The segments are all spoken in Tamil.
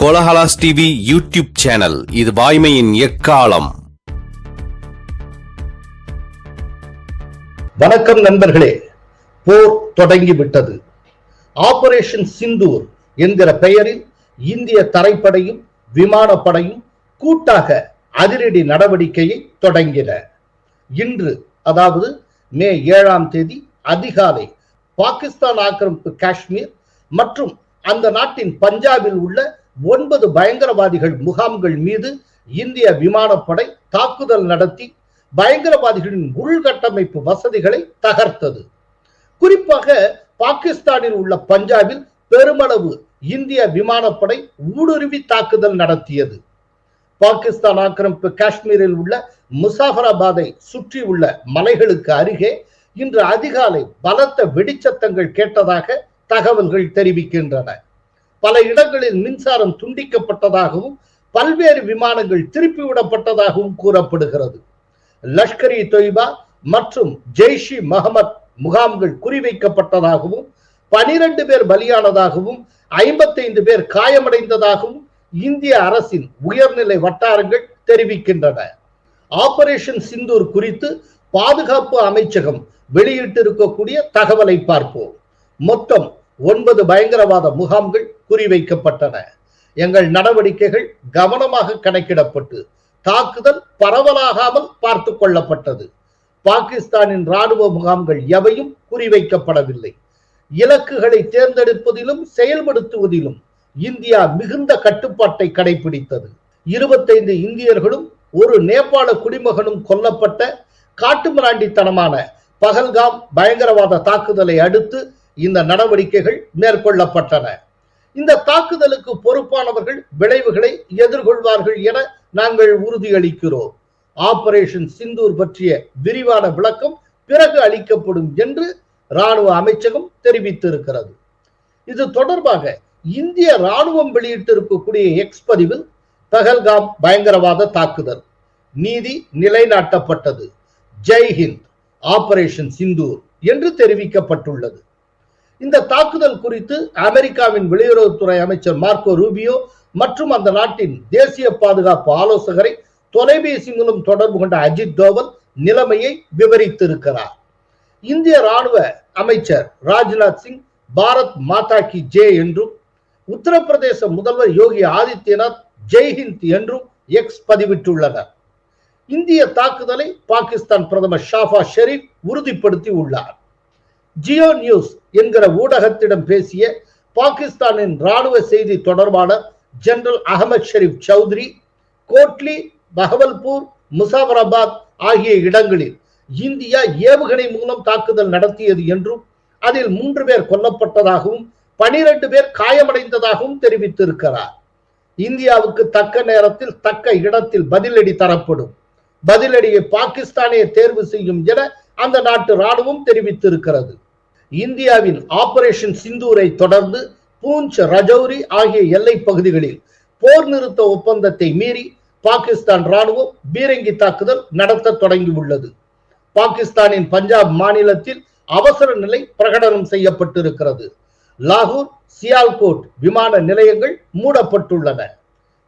Kolahalas TV YouTube channel. இது வாய்மையின் எக்காலம். வணக்கம் நண்பர்களே. போர் தொடங்கிவிட்டது. ஆபரேஷன் சிந்தூர் என்கிற பெயரில் இந்திய தரைப்படையும் விமானப்படையும் கூட்டாக அதிரடி நடவடிக்கையை தொடங்கின. இன்று அதாவது மே ஏழாம் தேதி அதிகாலை பாகிஸ்தான் ஆக்கிரமிப்பு காஷ்மீர் மற்றும் அந்த நாட்டின் பஞ்சாபில் உள்ள ஒன்பது பயங்கரவாதிகள் முகாம்கள் மீது இந்திய விமானப்படை தாக்குதல் நடத்தி பயங்கரவாதிகளின் உள்கட்டமைப்பு வசதிகளை தகர்த்தது. குறிப்பாக பாகிஸ்தானில் உள்ள பஞ்சாபில் பெருமளவு இந்திய விமானப்படை ஊடுருவி தாக்குதல் நடத்தியது. பாகிஸ்தான் ஆக்கிரமிப்பு காஷ்மீரில் உள்ள முசாஃபராபாத்தை சுற்றியுள்ள மலைகளுக்கு அருகே இன்று அதிகாலை பலத்த வெடிச்சத்தங்கள் கேட்டதாக தகவல்கள் தெரிவிக்கின்றன. பல இடங்களில் மின்சாரம் துண்டிக்கப்பட்டதாகவும் பல்வேறு விமானங்கள் திருப்பிவிடப்பட்டதாகவும் கூறப்படுகிறது. லஷ்கர் இ தொய்பா மற்றும் ஜெய்ஷ் இ முகாம்கள் குறிவைக்கப்பட்டதாகவும் பனிரெண்டு பேர் பலியானதாகவும் ஐம்பத்தைந்து பேர் காயமடைந்ததாகவும் இந்திய அரசின் உயர்நிலை வட்டாரங்கள் தெரிவிக்கின்றன. ஆபரேஷன் சிந்தூர் குறித்து பாதுகாப்பு அமைச்சகம் வெளியிட்டிருக்கக்கூடிய தகவலை பார்ப்போம். மொத்தம் ஒன்பது பயங்கரவாத முகாம்கள் குறிவைக்கப்பட்டன. எங்கள் நடவடிக்கைகள் கவனமாக கணக்கிடப்பட்டு தாக்குதல் பரவலாகாமல் பார்த்து கொள்ளப்பட்டது. பாகிஸ்தானின் ராணுவ முகாம்கள் எவையும் குறிவைக்கப்படவில்லை. இலக்குகளை தேர்ந்தெடுப்பதிலும் செயல்படுத்துவதிலும் இந்தியா மிகுந்த கட்டுப்பாட்டை கடைபிடித்தது. இருபத்தைந்து இந்தியர்களும் ஒரு நேபாள குடிமகனும் கொல்லப்பட்ட காட்டுமிராண்டித்தனமான பகல்காம் பயங்கரவாத தாக்குதலை அடுத்து இந்த நடவடிக்கைகள் மேற்கொள்ளப்பட்டன. இந்த தாக்குதலுக்கு பொறுப்பானவர்கள் விளைவுகளை எதிர்கொள்வார்கள் என நாங்கள் உறுதியளிக்கிறோம். ஆபரேஷன் சிந்தூர் பற்றிய விரிவான விளக்கம் பிறகு அளிக்கப்படும் என்று ராணுவ அமைச்சகம் தெரிவித்திருக்கிறது. இது தொடர்பாக இந்திய ராணுவம் வெளியிட்டிருக்கக்கூடிய எக்ஸ் பதிவில் பகல்காம் பயங்கரவாத தாக்குதல் நீதி நிலைநாட்டப்பட்டது. ஜெய் ஹிந்த் ஆபரேஷன் சிந்தூர் என்று தெரிவிக்கப்பட்டுள்ளது. இந்த தாக்குதல் குறித்து அமெரிக்காவின் வெளியுறவுத்துறை அமைச்சர் மார்க்கோ ரூபியோ மற்றும் அந்த நாட்டின் தேசிய பாதுகாப்பு ஆலோசகரை தொலைபேசி மூலம் தொடர்பு கொண்ட அஜித் தோவல் நிலைமையை விவரித்திருக்கிறார். இந்திய ராணுவ அமைச்சர் ராஜ்நாத் சிங் பாரத் மாதா கி ஜே என்றும் உத்தரப்பிரதேச முதல்வர் யோகி ஆதித்யநாத் ஜெய்ஹிந்த் என்றும் எக்ஸ் பதிவிட்டுள்ளனர். இந்திய தாக்குதலை பாகிஸ்தான் பிரதமர் ஷாஃபா ஷெரீப் உறுதிப்படுத்தி உள்ளார் ஜியோ நியூஸ் என்கிற ஊடகத்திடம் பேசிய பாகிஸ்தானின் ராணுவ செய்தி தொடர்பாளர் ஜெனரல் அகமது ஷெரீப் சௌத்ரி கோட்லி பகவல்பூர் முசாஃபராபாத் ஆகிய இடங்களில் இந்தியா ஏவுகணை மூலம் தாக்குதல் நடத்தியது என்றும் அதில் மூன்று பேர் கொல்லப்பட்டதாகவும் பனிரெண்டு பேர் காயமடைந்ததாகவும் தெரிவித்திருக்கிறார். இந்தியாவுக்கு தக்க நேரத்தில் தக்க இடத்தில் பதிலடி தரப்படும். பதிலடியை பாகிஸ்தானே தேர்வு செய்யும் என அந்த நாட்டு ராணுவம் தெரிவித்திருக்கிறது. இந்தியாவின் ஆபரேஷன் சிந்தூரை தொடர்ந்து பூஞ்ச் ரஜௌரி ஆகிய எல்லை பகுதிகளில் போர் நிறுத்த ஒப்பந்தத்தை மீறி பாகிஸ்தான் ராணுவம் பீரங்கி தாக்குதல் நடத்த தொடங்கியுள்ளது. பாகிஸ்தானின் பஞ்சாப் மாநிலத்தில் அவசர நிலை பிரகடனம் செய்யப்பட்டிருக்கிறது. லாகூர் சியால்கோட் விமான நிலையங்கள் மூடப்பட்டுள்ளன.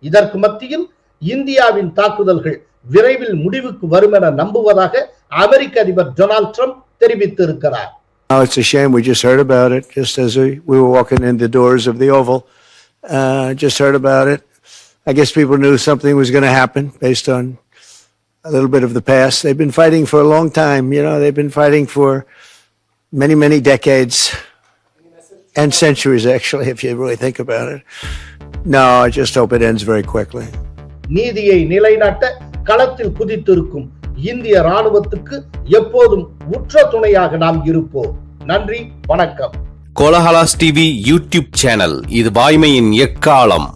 இதற்கு மத்தியில் இந்தியாவின் தாக்குதல்கள் விரைவில் முடிவுக்கு வரும் என நம்புவதாக அமெரிக்க அதிபர் டொனால்ட் ட்ரம்ப் தெரிவித்திருக்கிறார். Now, it's a shame. We just heard about it just as we, we were walking in the doors of the Oval. Uh, just heard about it. I guess people knew something was going to happen based on a little bit of the past. They've been fighting for a long time. You know, they've been fighting for many, many decades and centuries, actually, if you really think about it. No, I just hope it ends very quickly. நீதியை நிலைநாட்ட களத்தில் குதித்திருக்கும் இந்திய ராணுவத்துக்கு எப்போதும் உற்ற துணையாக நாம் இருப்போம். நன்றி வணக்கம். கோலஹலாஸ் டிவி யூடியூப் சேனல் இது வாய்மையின் எக்காலம்.